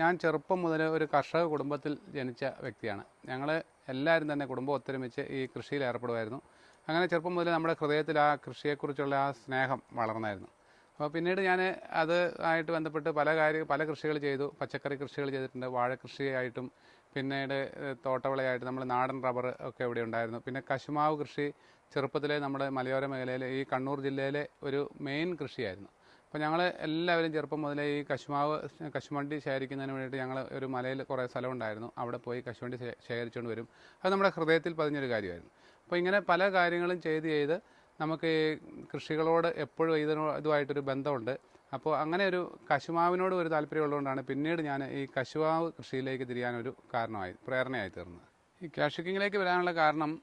ഞാൻ ചെറുപ്പം മുതൽ ഒരു കർഷക കുടുംബത്തിൽ ജനിച്ച വ്യക്തിയാണ്. ഞങ്ങൾ എല്ലാവരും തന്നെ കുടുംബം ഒത്തൊരുമിച്ച് ഈ കൃഷിയിൽ ഏർപ്പെടുമായിരുന്നു. അങ്ങനെ ചെറുപ്പം മുതൽ നമ്മുടെ ഹൃദയത്തിൽ ആ കൃഷിയെക്കുറിച്ചുള്ള ആ സ്നേഹം വളർന്നായിരുന്നു. അപ്പോൾ പിന്നീട് ഞാൻ അത് ആയിട്ട് ബന്ധപ്പെട്ട് പല കാര്യ പല കൃഷികൾ ചെയ്തു. പച്ചക്കറി കൃഷികൾ ചെയ്തിട്ടുണ്ട്. വാഴ കൃഷിയായിട്ടും പിന്നീട് തോട്ടവിളയായിട്ട് നമ്മൾ നാടൻ റബ്ബർ ഒക്കെ ഇവിടെ ഉണ്ടായിരുന്നു. പിന്നെ കശുമാവ് കൃഷി ചെറുപ്പത്തിലെ നമ്മുടെ മലയോര മേഖലയിലെ ഈ കണ്ണൂർ ജില്ലയിലെ ഒരു മെയിൻ കൃഷിയായിരുന്നു. അപ്പോൾ ഞങ്ങൾ എല്ലാവരും ചെറുപ്പം മുതലേ ഈ കശുമാവ് കശുവണ്ടി ശേഖരിക്കുന്നതിന് വേണ്ടിയിട്ട് ഞങ്ങൾ ഒരു മലയിൽ കുറേ സ്ഥലം ഉണ്ടായിരുന്നു. അവിടെ പോയി കശുവണ്ടി ശേ- ശേഖരിച്ചുകൊണ്ട് വരും. അത് നമ്മുടെ ഹൃദയത്തിൽ പതിഞ്ഞൊരു കാര്യമായിരുന്നു. അപ്പോൾ ഇങ്ങനെ പല കാര്യങ്ങളും ചെയ്ത് ചെയ്ത് നമുക്ക് ഈ കൃഷികളോട് എപ്പോഴും ഇതിനോ ഇതുമായിട്ടൊരു ബന്ധമുണ്ട്. അപ്പോൾ അങ്ങനെ ഒരു കശുമാവിനോട് ഒരു താല്പര്യമുള്ളതുകൊണ്ടാണ് പിന്നീട് ഞാൻ ഈ കശുമാവ് കൃഷിയിലേക്ക് തിരിയാനൊരു കാരണമായി പ്രേരണയായി തീർന്നത്. ഈ കാഷ്യുക്കിങ്ങിലേക്ക് വരാനുള്ള കാരണം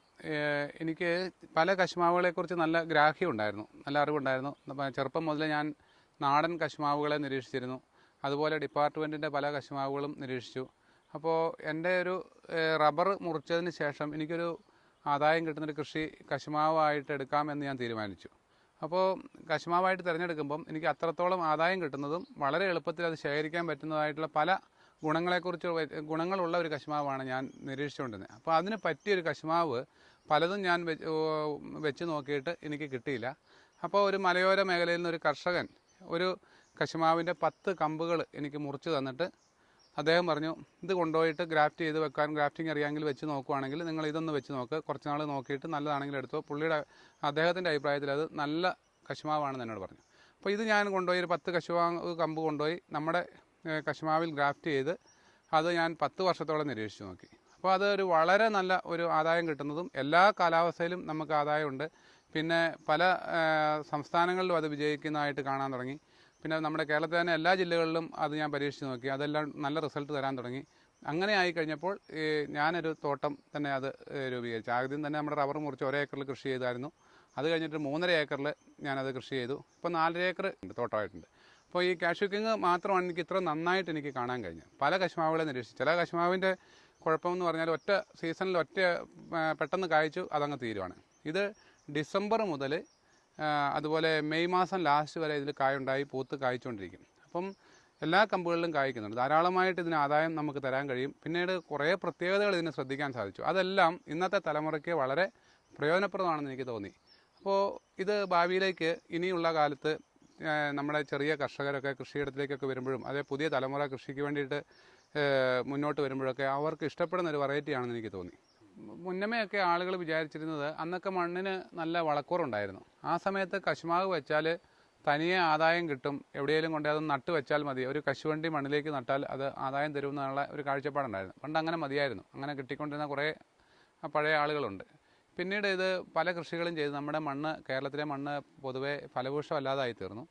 എനിക്ക് പല കശുമാവുകളെക്കുറിച്ച് നല്ല ഗ്രാഹ്യം ഉണ്ടായിരുന്നു. നല്ല അറിവുണ്ടായിരുന്നു. ചെറുപ്പം മുതലേ ഞാൻ നാടൻ കശുമാവുകളെ നിരീക്ഷിച്ചിരുന്നു. അതുപോലെ ഡിപ്പാർട്ട്മെന്റിന്റെ പല കശുമാവുകളും നിരീക്ഷിച്ചു. അപ്പോൾ എന്റെ ഒരു റബ്ബർ മുറിച്ചതിന് ശേഷം എനിക്കൊരു ആദായം കിട്ടുന്നൊരു കൃഷി കശുമാവായിട്ട് എടുക്കാമെന്ന് ഞാൻ തീരുമാനിച്ചു. അപ്പോൾ കശുമാവായിട്ട് തിരഞ്ഞെടുക്കുമ്പം എനിക്ക് അത്രത്തോളം ആദായം കിട്ടുന്നതും വളരെ എളുപ്പത്തിൽ അത് ശേഖരിക്കാൻ പറ്റുന്നതായിട്ടുള്ള പല ഗുണങ്ങളെക്കുറിച്ച് ഗുണങ്ങളുള്ള ഒരു കശുമാവാണ് ഞാൻ നിരീക്ഷിച്ചുകൊണ്ടിരുന്നത്. അപ്പോൾ അതിന് പറ്റിയൊരു കശുമാവ് പലതും ഞാൻ വെച്ച് നോക്കിയിട്ട് എനിക്ക് കിട്ടിയില്ല. അപ്പോൾ ഒരു മലയോര മേഖലയിൽ നിന്ന് ഒരു കർഷകൻ ഒരു കശുമാവിന്റെ പത്ത് കമ്പുകൾ എനിക്ക് മുറിച്ച് തന്നിട്ട് അദ്ദേഹം പറഞ്ഞു ഇത് കൊണ്ടുപോയിട്ട് ഗ്രാഫ്റ്റ് ചെയ്ത് വെക്കാൻ ഗ്രാഫ്റ്റിംഗ് അറിയാമെങ്കിൽ വെച്ച് നോക്കുവാണെങ്കിൽ നിങ്ങൾ ഇതൊന്ന് വെച്ച് നോക്ക്. കുറച്ച് നാൾ നോക്കിയിട്ട് നല്ലതാണെങ്കിൽ എടുത്തോ. പുള്ളിയുടെ അദ്ദേഹത്തിന്റെ അഭിപ്രായത്തിൽ അത് നല്ല കശുമാവാണെന്ന് എന്നോട് പറഞ്ഞു. അപ്പോൾ ഇത് ഞാൻ കൊണ്ടുപോയി ഒരു പത്ത് കശുമാവ് കമ്പ് കൊണ്ടുപോയി നമ്മുടെ കശുമാവിൽ ഗ്രാഫ്റ്റ് ചെയ്ത് അത് ഞാൻ പത്ത് വർഷത്തോളം നിരീക്ഷിച്ച് നോക്കി. അപ്പോൾ അത് ഒരു വളരെ നല്ല ഒരു ആദായം കിട്ടുന്നതും എല്ലാ കാലാവസ്ഥയിലും നമുക്ക് ആദായമുണ്ട്. പിന്നെ പല സംസ്ഥാനങ്ങളിലും അത് വിജയിക്കുന്നതായിട്ട് കാണാൻ തുടങ്ങി. പിന്നെ നമ്മുടെ കേരളത്തിലെ തന്നെ എല്ലാ ജില്ലകളിലും അത് ഞാൻ പരീക്ഷിച്ച് നോക്കി. അതെല്ലാം നല്ല റിസൾട്ട് തരാൻ തുടങ്ങി. അങ്ങനെ ആയി കഴിഞ്ഞപ്പോൾ ഞാനൊരു തോട്ടം തന്നെ അത് രൂപീകരിച്ചു. ആദ്യം തന്നെ നമ്മുടെ റബ്ബർ മുറിച്ച് ഒരേ ഏക്കറിൽ കൃഷി ചെയ്തായിരുന്നു. അത് കഴിഞ്ഞിട്ട് മൂന്നര ഏക്കറിൽ ഞാനത് കൃഷി ചെയ്തു. ഇപ്പോൾ നാലര ഏക്കർ ഉണ്ട് തോട്ടമായിട്ടുണ്ട്. അപ്പോൾ ഈ കാഷ്യൂ കിങ് മാത്രമാണ് എനിക്ക് ഇത്ര നന്നായിട്ട് എനിക്ക് കാണാൻ കഴിഞ്ഞത്. പല കശുമാവുകളെ നിരീക്ഷിച്ചു. ചില കശുമാവിന്റെ കുഴപ്പമെന്ന് പറഞ്ഞാൽ ഒറ്റ സീസണിൽ ഒറ്റ പെട്ടെന്ന് കായ്ച്ചു അതങ്ങ് തീരുവാണ്. ഇത് ഡിസംബർ മുതൽ അതുപോലെ മെയ് മാസം ലാസ്റ്റ് വരെ ഇതിൽ കായുണ്ടായി പൂത്ത് കായ്ച്ചുകൊണ്ടിരിക്കും. അപ്പം എല്ലാ കമ്പുകളിലും കായ്ക്കുന്നുണ്ട്. ധാരാളമായിട്ട് ഇതിന് ആദായം നമുക്ക് തരാൻ കഴിയും. പിന്നീട് കുറേ പ്രത്യേകതകൾ ഇതിനെ ശ്രദ്ധിക്കാൻ സാധിച്ചു. അതെല്ലാം ഇന്നത്തെ തലമുറയ്ക്ക് വളരെ പ്രയോജനപ്രദമാണെന്ന് എനിക്ക് തോന്നി. അപ്പോൾ ഇത് ഭാവിയിലേക്ക് ഇനിയുള്ള കാലത്ത് നമ്മുടെ ചെറിയ കർഷകരൊക്കെ കൃഷിയിടത്തിലേക്കൊക്കെ വരുമ്പോഴും അതേ പുതിയ തലമുറ കൃഷിക്ക് വേണ്ടിയിട്ട് മുന്നോട്ട് വരുമ്പോഴൊക്കെ അവർക്ക് ഇഷ്ടപ്പെടുന്ന ഒരു വെറൈറ്റി ആണെന്ന് എനിക്ക് തോന്നി. മുന്നമേയൊക്കെ ആളുകൾ വിചാരിച്ചിരുന്നത് അന്നൊക്കെ മണ്ണിന് നല്ല വളക്കൂറുണ്ടായിരുന്നു. ആ സമയത്ത് കശുമാവ് വെച്ചാൽ തനിയെ ആദായം കിട്ടും. എവിടെയെങ്കിലും കൊണ്ട് അത് നട്ട് വെച്ചാൽ മതി. ഒരു കശുവണ്ടി മണ്ണിലേക്ക് നട്ടാൽ അത് ആദായം തരും എന്നുള്ള ഒരു കാഴ്ചപ്പാടുണ്ടായിരുന്നു. പണ്ട് അങ്ങനെ മതിയായിരുന്നു. അങ്ങനെ കിട്ടിക്കൊണ്ടിരുന്ന കുറേ പഴയ ആളുകളുണ്ട്. പിന്നീട് ഇത് പല കൃഷികളും ചെയ്ത് നമ്മുടെ മണ്ണ് കേരളത്തിലെ മണ്ണ് പൊതുവേ ഫലഭൂഷമല്ലാതായി തീർന്നു.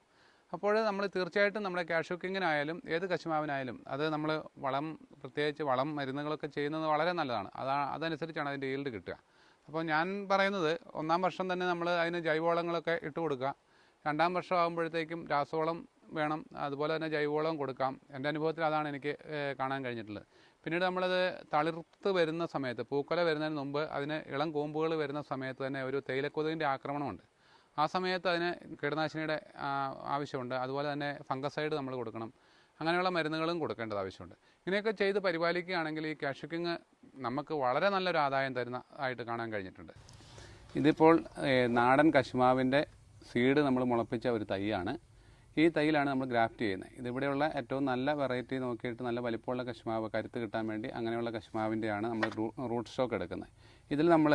അപ്പോൾ നമ്മൾ തീർച്ചയായിട്ടും നമ്മുടെ ക്യാഷ് കുക്കിങ്ങിനായാലും ഏത് കശുമാവിനായാലും അത് നമ്മൾ വളം പ്രത്യേകിച്ച് വളം മരുന്നുകളൊക്കെ ചെയ്യുന്നത് വളരെ നല്ലതാണ്. അതാ അതനുസരിച്ചാണ് അതിന്റെ ഈൽഡ് കിട്ടുക. അപ്പോൾ ഞാൻ പറയുന്നത് ഒന്നാം വർഷം തന്നെ നമ്മൾ അതിന് ജൈവവളങ്ങളൊക്കെ ഇട്ട് കൊടുക്കുക. രണ്ടാം വർഷം ആകുമ്പോഴത്തേക്കും രാസവളം വേണം. അതുപോലെ തന്നെ ജൈവവളം കൊടുക്കാം. എന്റെ അനുഭവത്തിൽ അതാണ് എനിക്ക് കാണാൻ കഴിഞ്ഞിട്ടുള്ളത്. പിന്നീട് നമ്മളത് തളിർത്ത് വരുന്ന സമയത്ത് പൂക്കല വരുന്നതിന് മുമ്പ് അതിന് ഇളം കൂമ്പുകൾ വരുന്ന സമയത്ത് തന്നെ ഒരു തേയിലക്കൊതുകിന്റെ ആക്രമണമുണ്ട്. ആ സമയത്ത് അതിന് കീടനാശിനിയുടെ ആവശ്യമുണ്ട്. അതുപോലെ തന്നെ ഫംഗസൈഡ് നമ്മൾ കൊടുക്കണം. അങ്ങനെയുള്ള മരുന്നുകളും കൊടുക്കേണ്ടത് ആവശ്യമുണ്ട്. ഇങ്ങനെയൊക്കെ ചെയ്ത് പരിപാലിക്കുകയാണെങ്കിൽ ഈ കാഷ്യുക്കിങ് നമുക്ക് വളരെ നല്ലൊരു ആദായം തരുന്ന ആയിട്ട് കാണാൻ കഴിഞ്ഞിട്ടുണ്ട്. ഇതിപ്പോൾ നാടൻ കശുമാവിന്റെ സീഡ് നമ്മൾ മുളപ്പിച്ച ഒരു തൈയാണ്. ഈ തൈയിലാണ് നമ്മൾ ഗ്രാഫ്റ്റ് ചെയ്യുന്നത്. ഇതിവിടെയുള്ള ഏറ്റവും നല്ല വെറൈറ്റി നോക്കിയിട്ട് നല്ല വലിപ്പമുള്ള കശുമാവ് കരുത്ത് കിട്ടാൻ വേണ്ടി അങ്ങനെയുള്ള കശുമാവിന്റെയാണ് നമ്മൾ റൂട്ട് സ്റ്റോക്ക് എടുക്കുന്നത്. ഇതിൽ നമ്മൾ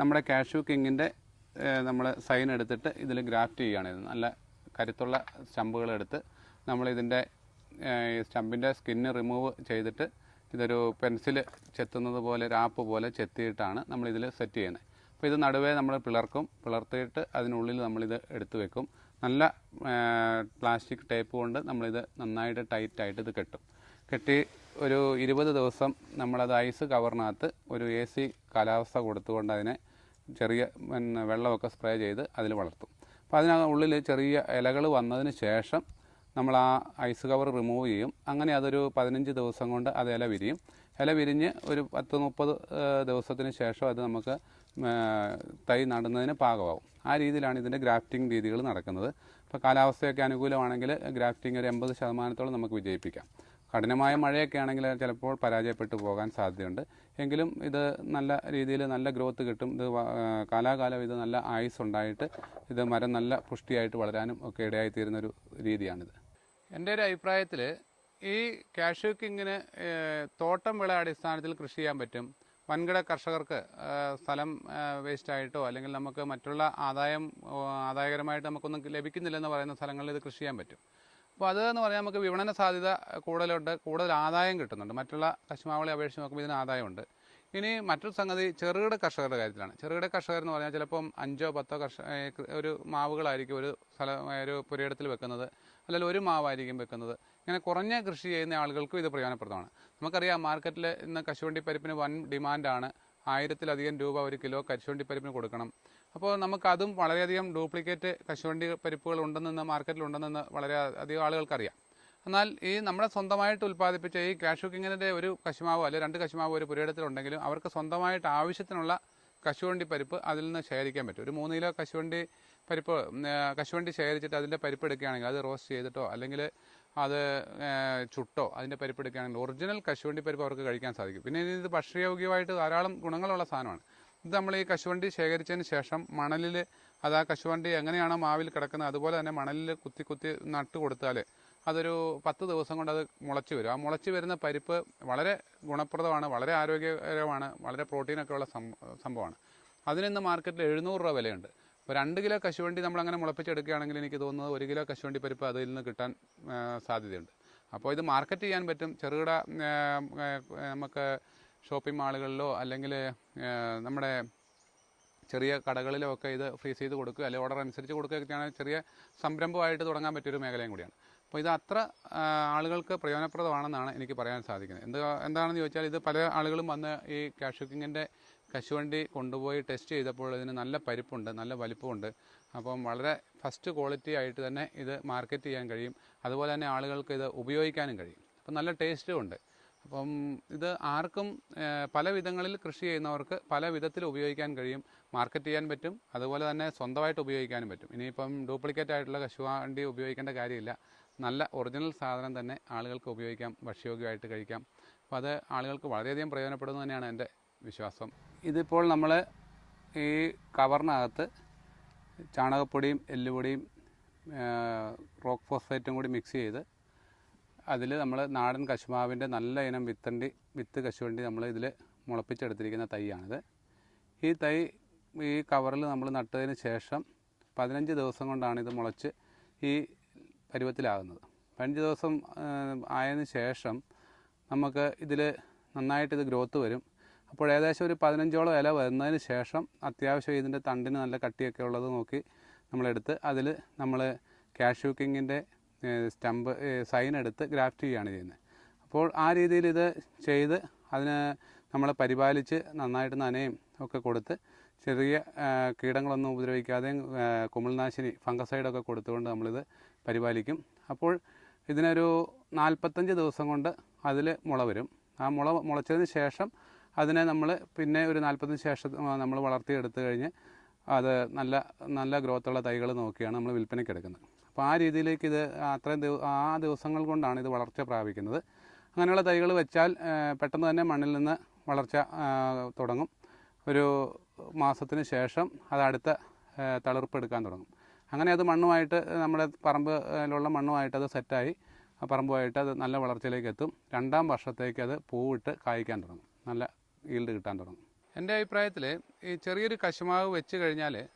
നമ്മുടെ കാഷ്യൂ കിങ്ങിന്റെ നമ്മൾ സൈൻ എടുത്തിട്ട് ഇതിൽ ഗ്രാഫ്റ്റ് ചെയ്യുകയാണ്. നല്ല കരുത്തുള്ള നമ്മൾ നമ്മളിതിന്റെ സ്റ്റമ്പിന്റെ സ്കിന്ന് റിമൂവ് ചെയ്തിട്ട് ഇതൊരു പെൻസിൽ ചെത്തുന്നത് പോലെ രാപ്പ് പോലെ ചെത്തിയിട്ടാണ് നമ്മളിതിൽ സെറ്റ് ചെയ്യുന്നത്. അപ്പോൾ ഇത് നടുവേ നമ്മൾ പിളർക്കും. പിളർത്തിയിട്ട് അതിനുള്ളിൽ നമ്മളിത് എടുത്തു വെക്കും. നല്ല പ്ലാസ്റ്റിക് ടേപ്പ് കൊണ്ട് നമ്മളിത് നന്നായിട്ട് ടൈറ്റായിട്ട് ഇത് കെട്ടും. കെട്ടി ഒരു ഇരുപത് ദിവസം നമ്മളത് ഐസ് കവറിനകത്ത് ഒരു എ സി കാലാവസ്ഥ കൊടുത്തുകൊണ്ട് അതിനെ ചെറിയ പിന്നെ വെള്ളമൊക്കെ സ്പ്രേ ചെയ്ത് അതിൽ വളർത്തും. അപ്പോൾ അതിനുള്ളിൽ ചെറിയ ഇലകൾ വന്നതിന് ശേഷം നമ്മൾ ആ ഐസ് കവർ റിമൂവ് ചെയ്യും. അങ്ങനെ അതൊരു പതിനഞ്ച് ദിവസം കൊണ്ട് അത് ഇല വിരിയും. ഇല വിരിഞ്ഞ് ഒരു പത്ത് മുപ്പത് ദിവസത്തിന് ശേഷം അത് നമുക്ക് തൈ നടുന്നതിന് പാകമാവും. ആ രീതിയിലാണ് ഇതിന്റെ ഗ്രാഫ്റ്റിംഗ് രീതികൾ നടക്കുന്നത്. ഇപ്പോൾ കാലാവസ്ഥയൊക്കെ അനുകൂലമാണെങ്കിൽ ഗ്രാഫ്റ്റിംഗ് ഒരു എൺപത് ശതമാനത്തോളം നമുക്ക് വിജയിപ്പിക്കാം. കഠിനമായ മഴയൊക്കെ ആണെങ്കിൽ ചിലപ്പോൾ പരാജയപ്പെട്ടു പോകാൻ സാധ്യതയുണ്ട്. എങ്കിലും ഇത് നല്ല രീതിയിൽ നല്ല ഗ്രോത്ത് കിട്ടും. ഇത് കാലാകാലം ഇത് നല്ല ആയുസ് ഉണ്ടായിട്ട് ഇത് മരം നല്ല പുഷ്ടിയായിട്ട് വളരാനും ഒക്കെ ഇടയായിത്തീരുന്ന ഒരു രീതിയാണിത്. എന്റെ ഒരു അഭിപ്രായത്തിൽ ഈ കാഷ്യൂ കിങ്ങിന് തോട്ടം വിള അടിസ്ഥാനത്തിൽ കൃഷി ചെയ്യാൻ പറ്റും. വൻകിട കർഷകർക്ക് സ്ഥലം വേസ്റ്റായിട്ടോ അല്ലെങ്കിൽ നമുക്ക് മറ്റുള്ള ആദായം ആദായകരമായിട്ട് നമുക്കൊന്നും ലഭിക്കുന്നില്ലെന്ന് പറയുന്ന സ്ഥലങ്ങളിൽ ഇത് കൃഷി ചെയ്യാൻ പറ്റും. അപ്പോൾ അത് എന്ന് പറഞ്ഞാൽ നമുക്ക് വിപണന സാധ്യത കൂടുതലുണ്ട് കൂടുതൽ ആദായം കിട്ടുന്നുണ്ട്. മറ്റുള്ള കശുമാവളെ അപേക്ഷിച്ച് നോക്കുമ്പോൾ ഇതിന് ആദായമുണ്ട്. ഇനി മറ്റൊരു സംഗതി ചെറുകിട കർഷകരുടെ കാര്യത്തിലാണ്. ചെറുകിട കർഷകർ എന്ന് പറഞ്ഞാൽ ചിലപ്പം അഞ്ചോ പത്തോ കർഷ ഒരു മാവുകളായിരിക്കും ഒരു സ്ഥലം ഒരു പുരയിടത്തിൽ വെക്കുന്നത് അല്ലെങ്കിൽ ഒരു മാവായിരിക്കും വെക്കുന്നത്. ഇങ്ങനെ കുറഞ്ഞ കൃഷി ചെയ്യുന്ന ആളുകൾക്കും ഇത് പ്രയോജനപ്രദമാണ്. നമുക്കറിയാം മാർക്കറ്റിൽ ഇന്ന് കശുവണ്ടി പരിപ്പിന് വൻ ഡിമാൻഡാണ്. ആയിരത്തിലധികം രൂപ ഒരു കിലോ കശുവണ്ടി പരിപ്പിന് കൊടുക്കണം. അപ്പോൾ നമുക്കതും വളരെയധികം ഡ്യൂപ്ലിക്കേറ്റ് കശുവണ്ടി പരിപ്പുകൾ ഉണ്ടെന്ന് മാർക്കറ്റിൽ ഉണ്ടെന്ന് വളരെ അധികം ആളുകൾക്കറിയാം. എന്നാൽ ഈ നമ്മുടെ സ്വന്തമായിട്ട് ഉൽപ്പാദിപ്പിച്ച ഈ കാഷു കിങ്ങിന്റെ ഒരു കശുമാവോ അല്ലെങ്കിൽ രണ്ട് കശുമാവോ ഒരു പുരയിടത്തിലുണ്ടെങ്കിലും അവർക്ക് സ്വന്തമായിട്ട് ആവശ്യത്തിനുള്ള കശുവണ്ടി പരിപ്പ് അതിൽ നിന്ന് ശേഖരിക്കാൻ പറ്റും. ഒരു മൂന്ന് കിലോ കശുവണ്ടി പരിപ്പ് കശുവണ്ടി ശേഖരിച്ചിട്ട് അതിന്റെ പരിപ്പ് എടുക്കുകയാണെങ്കിൽ അത് റോസ്റ്റ് ചെയ്തിട്ടോ അല്ലെങ്കിൽ അത് ചുട്ടോ അതിന്റെ പരിപ്പ് എടുക്കുകയാണെങ്കിൽ ഒറിജിനൽ കശുവണ്ടി പരിപ്പ് അവർക്ക് കഴിക്കാൻ സാധിക്കും. പിന്നെ ഇത് ഭക്ഷ്യയോഗ്യമായിട്ട് ധാരാളം ഗുണങ്ങളുള്ള സാധനമാണ്. ഇത് നമ്മൾ ഈ കശുവണ്ടി ശേഖരിച്ചതിന് ശേഷം മണലിൽ അത് ആ കശുവണ്ടി എങ്ങനെയാണോ മാവിൽ കിടക്കുന്നത് അതുപോലെ തന്നെ മണലിൽ കുത്തി കുത്തി നട്ട് കൊടുത്താൽ അതൊരു പത്ത് ദിവസം കൊണ്ട് അത് മുളച്ച് വരും. ആ മുളച്ച് വരുന്ന പരിപ്പ് വളരെ ഗുണപ്രദമാണ് വളരെ ആരോഗ്യകരമാണ് വളരെ പ്രോട്ടീനൊക്കെ ഉള്ള സംഭവമാണ്. അതിനിന്ന് മാർക്കറ്റിൽ എഴുന്നൂറ് രൂപ വിലയുണ്ട്. അപ്പോൾ രണ്ട് കിലോ കശുവണ്ടി നമ്മൾ അങ്ങനെ മുളപ്പിച്ചെടുക്കുകയാണെങ്കിൽ എനിക്ക് തോന്നുന്നത് ഒരു കിലോ കശുവണ്ടി പരിപ്പ് അതിൽ നിന്ന് കിട്ടാൻ സാധ്യതയുണ്ട്. അപ്പോൾ ഇത് മാർക്കറ്റ് ചെയ്യാൻ പറ്റും. ചെറുകിട നമുക്ക് ഷോപ്പിംഗ് മാളുകളിലോ അല്ലെങ്കിൽ നമ്മുടെ ചെറിയ കടകളിലോ ഒക്കെ ഇത് ഫ്രീസ് ചെയ്ത് കൊടുക്കുക. അല്ലെങ്കിൽ ഓർഡർ അനുസരിച്ച് കൊടുക്കുകയൊക്കെയാണ് ചെറിയ സംരംഭമായിട്ട് തുടങ്ങാൻ പറ്റിയൊരു മേഖലയും കൂടിയാണ്. അപ്പോൾ ഇത് അത്ര ആളുകൾക്ക് പ്രയോജനപ്രദമാണെന്നാണ് എനിക്ക് പറയാൻ സാധിക്കുന്നത്. എന്ത് എന്താണെന്ന് ചോദിച്ചാൽ ഇത് പല ആളുകളും വന്ന് ഈ കാഷുക്കിങ്ങിന്റെ കശുവണ്ടി കൊണ്ടുപോയി ടെസ്റ്റ് ചെയ്തപ്പോൾ ഇതിന് നല്ല പരിപ്പുണ്ട് നല്ല വലിപ്പമുണ്ട്. അപ്പം വളരെ ഫസ്റ്റ് ക്വാളിറ്റി ആയിട്ട് തന്നെ ഇത് മാർക്കറ്റ് ചെയ്യാൻ കഴിയും. അതുപോലെ തന്നെ ആളുകൾക്ക് ഇത് ഉപയോഗിക്കാനും കഴിയും. അപ്പം നല്ല ടേസ്റ്റും ഉണ്ട്. അപ്പം ഇത് ആർക്കും പല വിധങ്ങളിൽ കൃഷി ചെയ്യുന്നവർക്ക് പല വിധത്തിൽ ഉപയോഗിക്കാൻ കഴിയും. മാർക്കറ്റ് ചെയ്യാൻ പറ്റും. അതുപോലെ തന്നെ സ്വന്തമായിട്ട് ഉപയോഗിക്കാനും പറ്റും. ഇനിയിപ്പം ഡ്യൂപ്ലിക്കേറ്റ് ആയിട്ടുള്ള കശുവണ്ടി ഉപയോഗിക്കേണ്ട കാര്യമില്ല. നല്ല ഒറിജിനൽ സാധനം തന്നെ ആളുകൾക്ക് ഉപയോഗിക്കാം ഭക്ഷ്യയോഗ്യമായിട്ട് കഴിക്കാം. അപ്പോൾ അത് ആളുകൾക്ക് വളരെയധികം പ്രയോജനപ്പെടുന്നു തന്നെയാണ് എന്റെ വിശ്വാസം. ഇതിപ്പോൾ നമ്മൾ ഈ കവറിനകത്ത് ചാണകപ്പൊടിയും എല്ലുപൊടിയും റോക്ക് ഫോസ്ഫേറ്റും കൂടി മിക്സ് ചെയ്ത് അതിൽ നമ്മൾ നാടൻ കശുമാവിന്റെ നല്ല ഇനം വിത്തണ്ടി വിത്ത് കശുവണ്ടി നമ്മൾ ഇതിൽ മുളപ്പിച്ചെടുത്തിരിക്കുന്ന തൈയാണിത്. ഈ തൈ ഈ കവറിൽ നമ്മൾ നട്ടതിന് ശേഷം പതിനഞ്ച് ദിവസം കൊണ്ടാണ് ഇത് മുളച്ച് ഈ പരുവത്തിലാകുന്നത്. പതിനഞ്ച് ദിവസം ആയതിന് ശേഷം നമുക്ക് ഇതിൽ നന്നായിട്ട് ഇത് ഗ്രോത്ത് വരും. അപ്പോൾ ഏകദേശം ഒരു പതിനഞ്ചോളം ഇല വരുന്നതിന് ശേഷം അത്യാവശ്യം ഇതിന്റെ തണ്ടിന് നല്ല കട്ടിയൊക്കെ ഉള്ളത് നോക്കി നമ്മളെടുത്ത് അതിൽ നമ്മൾ കാഷ്യൂ കിങ്ങിന്റെ സ്റ്റമ്പ് സൈൻ എടുത്ത് ഗ്രാഫ്റ്റ് ചെയ്യുകയാണ് ചെയ്യുന്നത്. അപ്പോൾ ആ രീതിയിൽ ഇത് ചെയ്ത് അതിന് നമ്മളെ പരിപാലിച്ച് നന്നായിട്ട് നനയും ഒക്കെ കൊടുത്ത് ചെറിയ കീടങ്ങളൊന്നും ഉപദ്രവിക്കാതെയും കുമിൾനാശിനി ഫംഗസൈഡൊക്കെ കൊടുത്തുകൊണ്ട് നമ്മളിത് പരിപാലിക്കും. അപ്പോൾ ഇതിനൊരു നാൽപ്പത്തഞ്ച് ദിവസം കൊണ്ട് അതിൽ മുള വരും. ആ മുള മുളച്ചതിന് ശേഷം അതിനെ നമ്മൾ പിന്നെ ഒരു നാൽപ്പതിന് ശേഷം നമ്മൾ വളർത്തിയെടുത്തു കഴിഞ്ഞ് അത് നല്ല നല്ല ഗ്രോത്തുള്ള തൈകൾ നോക്കിയാണ് നമ്മൾ വിൽപ്പനയ്ക്ക് എടുക്കുന്നത്. അപ്പോൾ ആ രീതിയിലേക്ക് ഇത് അത്രയും ആ ദിവസങ്ങൾ കൊണ്ടാണ് ഇത് വളർച്ച പ്രാപിക്കുന്നത്. അങ്ങനെയുള്ള തൈകൾ വെച്ചാൽ പെട്ടെന്ന് തന്നെ മണ്ണിൽ നിന്ന് വളർച്ച തുടങ്ങും. ഒരു മാസത്തിന് ശേഷം അത് അടുത്ത തളിർപ്പ് എടുക്കാൻ തുടങ്ങും. അങ്ങനെ അത് മണ്ണുമായിട്ട് നമ്മുടെ പറമ്പിലുള്ള മണ്ണുമായിട്ട് അത് സെറ്റായി പറമ്പുമായിട്ട് അത് നല്ല വളർച്ചയിലേക്ക് എത്തും. രണ്ടാം വർഷത്തേക്ക് അത് പൂവിട്ട് കായ്ക്കാൻ തുടങ്ങും. നല്ല ഈൽഡ് കിട്ടാൻ തുടങ്ങും. എന്റെ അഭിപ്രായത്തിൽ ഈ ചെറിയൊരു കശുമാവ് വെച്ച് കഴിഞ്ഞാൽ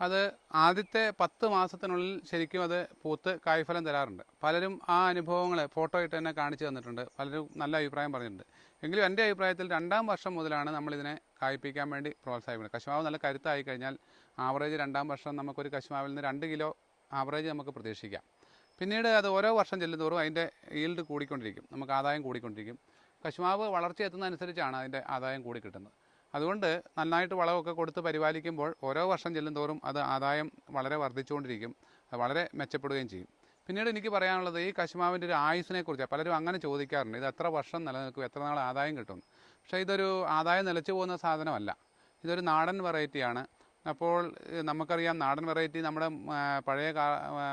അത് ആദ്യത്തെ പത്ത് മാസത്തിനുള്ളിൽ ശരിക്കും അത് പൂത്ത് കായ്ഫലം തരാറുണ്ട്. പലരും ആ അനുഭവങ്ങൾ ഫോട്ടോ ഇട്ട് തന്നെ കാണിച്ചു തന്നിട്ടുണ്ട്. പലരും നല്ല അഭിപ്രായം പറഞ്ഞിട്ടുണ്ട്. എങ്കിലും എന്റെ അഭിപ്രായത്തിൽ രണ്ടാം വർഷം മുതലാണ് നമ്മളിതിനെ കായ്പ്പിക്കാൻ വേണ്ടി പ്രോത്സാഹിപ്പിക്കുന്നത്. കശുമാവ് നല്ല കരുത്തായി കഴിഞ്ഞാൽ ആവറേജ് രണ്ടാം വർഷം നമുക്കൊരു കശുമാവിൽ നിന്ന് രണ്ട് കിലോ ആവറേജ് നമുക്ക് പ്രതീക്ഷിക്കാം. പിന്നീട് അത് ഓരോ വർഷം ചെല്ലുന്തോറും അതിന്റെ ഈൽഡ് കൂടിക്കൊണ്ടിരിക്കും. നമുക്ക് ആദായം കൂടിക്കൊണ്ടിരിക്കും. കശുമാവ് എത്തുന്നതനുസരിച്ചാണ് അതിന്റെ ആദായം കൂടി കിട്ടുന്നത്. അതുകൊണ്ട് നന്നായിട്ട് വളമൊക്കെ കൊടുത്ത് പരിപാലിക്കുമ്പോൾ ഓരോ വർഷം ചെല്ലുന്തോറും അത് ആദായം വളരെ വർദ്ധിച്ചുകൊണ്ടിരിക്കും. വളരെ മെച്ചപ്പെടുകയും ചെയ്യും. പിന്നീട് എനിക്ക് പറയാനുള്ളത് ഈ കശുമാവിന്റെ ഒരു ആയുസിനെ കുറിച്ച് പലരും അങ്ങനെ ചോദിക്കാറുണ്ട്. ഇത് എത്ര വർഷം നിലനിൽക്കും? എത്ര നാൾ ആദായം കിട്ടും? പക്ഷേ ഇതൊരു ആദായം നിലച്ചു പോകുന്ന സാധനമല്ല. ഇതൊരു നാടൻ വെറൈറ്റിയാണ്. അപ്പോൾ നമുക്കറിയാം നാടൻ വെറൈറ്റി നമ്മുടെ പഴയ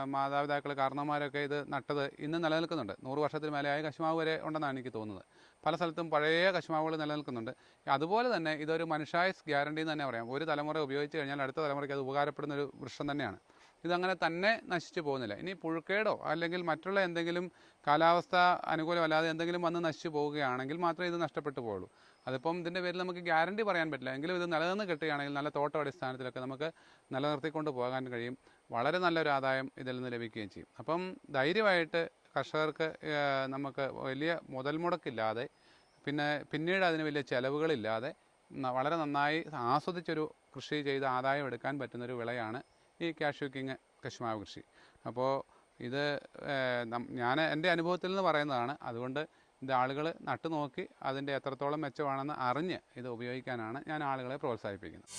മാതാപിതാക്കൾ കാരണവന്മാരൊക്കെ ഇത് നട്ടത് ഇന്ന് നിലനിൽക്കുന്നുണ്ട്. നൂറ് വർഷത്തിന് മേലെയായ കശുമാവ് വരെ ഉണ്ടെന്നാണ് എനിക്ക് തോന്നുന്നത്. പല സ്ഥലത്തും പഴയ കശുമാവുകൾ നിലനിൽക്കുന്നുണ്ട്. അതുപോലെ തന്നെ ഇതൊരു മനുഷ്യായുസ് ഗ്യാരണ്ടി എന്ന് തന്നെ പറയാം. ഒരു തലമുറ ഉപയോഗിച്ച് കഴിഞ്ഞാൽ അടുത്ത തലമുറയ്ക്ക് അത് ഉപകാരപ്പെടുന്ന ഒരു വൃക്ഷം തന്നെയാണ്. ഇതങ്ങനെ തന്നെ നശിച്ചു പോകുന്നില്ല. ഇനി പുഴുക്കേടോ അല്ലെങ്കിൽ മറ്റുള്ള എന്തെങ്കിലും കാലാവസ്ഥ അനുകൂലമല്ലാതെ എന്തെങ്കിലും വന്ന് നശിച്ചു പോവുകയാണെങ്കിൽ മാത്രമേ ഇത് നഷ്ടപ്പെട്ടു പോകുള്ളൂ അതിപ്പം ഇതിന്റെ പേരിൽ നമുക്ക് ഗ്യാരണ്ടി പറയാൻ പറ്റില്ല. എങ്കിലും ഇത് നിലനിന്ന് കിട്ടുകയാണെങ്കിൽ നല്ല തോട്ടം അടിസ്ഥാനത്തിലൊക്കെ നമുക്ക് നിലനിർത്തിക്കൊണ്ട് പോകാൻ കഴിയും. വളരെ നല്ലൊരു ആദായം ഇതിൽ നിന്ന് ലഭിക്കുകയും ചെയ്യും. അപ്പം ധൈര്യമായിട്ട് കർഷകർക്ക് നമുക്ക് വലിയ മുതൽ മുടക്കില്ലാതെ പിന്നെ പിന്നീട് അതിന് വലിയ ചിലവുകളില്ലാതെ വളരെ നന്നായി ആസ്വദിച്ചൊരു കൃഷി ചെയ്ത് ആദായം എടുക്കാൻ പറ്റുന്നൊരു വിളയാണ് ഈ കാഷ്യൂ കിങ് കശുമാവ് കൃഷി. അപ്പോൾ ഇത് ഞാൻ എന്റെ അനുഭവത്തിൽ നിന്ന് പറയുന്നതാണ്. അതുകൊണ്ട് ഇത് ആളുകൾ നട്ടു നോക്കി അതിന്റെ എത്രത്തോളം മെച്ചമാണെന്ന് അറിഞ്ഞ് ഇത് ഉപയോഗിക്കാനാണ് ഞാൻ ആളുകളെ പ്രോത്സാഹിപ്പിക്കുന്നത്.